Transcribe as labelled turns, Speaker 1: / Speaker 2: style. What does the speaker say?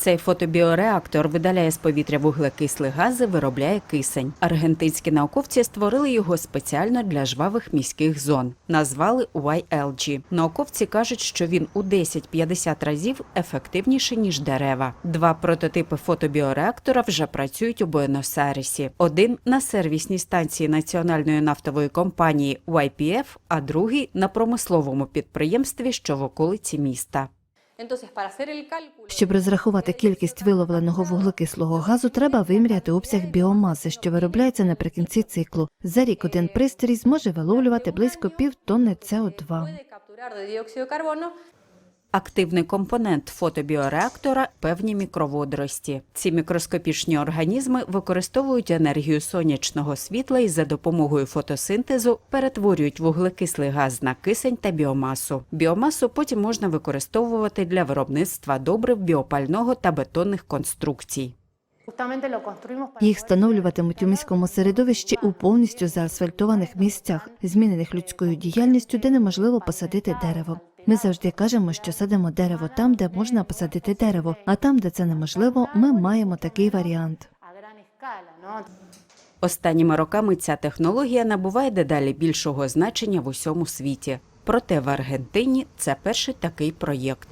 Speaker 1: Цей фотобіореактор видаляє з повітря вуглекислі гази, виробляє кисень. Аргентинські науковці створили його спеціально для жвавих міських зон. Назвали YLG. Науковці кажуть, що він у 10-50 разів ефективніший ніж дерева. Два прототипи фотобіореактора вже працюють у Буенос-Айресі. Один на сервісній станції національної нафтової компанії YPF, а другий на промисловому підприємстві, що в околиці міста.
Speaker 2: Щоб розрахувати кількість виловленого вуглекислого газу, треба виміряти обсяг біомаси, що виробляється наприкінці циклу. За рік один пристрій зможе виловлювати близько півтонни СО2.
Speaker 1: Активний компонент фотобіореактора певні мікроводорості. Ці мікроскопічні організми використовують енергію сонячного світла і за допомогою фотосинтезу перетворюють вуглекислий газ на кисень та біомасу. Біомасу потім можна використовувати для виробництва добрив, біопального та бетонних конструкцій.
Speaker 2: Їх встановлюватимуть у міському середовищі у повністю заасфальтованих місцях, змінених людською діяльністю, де неможливо посадити дерево. Ми завжди кажемо, що садимо дерево там, де можна посадити дерево, а там, де це неможливо, ми маємо такий варіант.
Speaker 1: Останніми роками ця технологія набуває дедалі більшого значення в усьому світі. Проте в Аргентині це перший такий проєкт.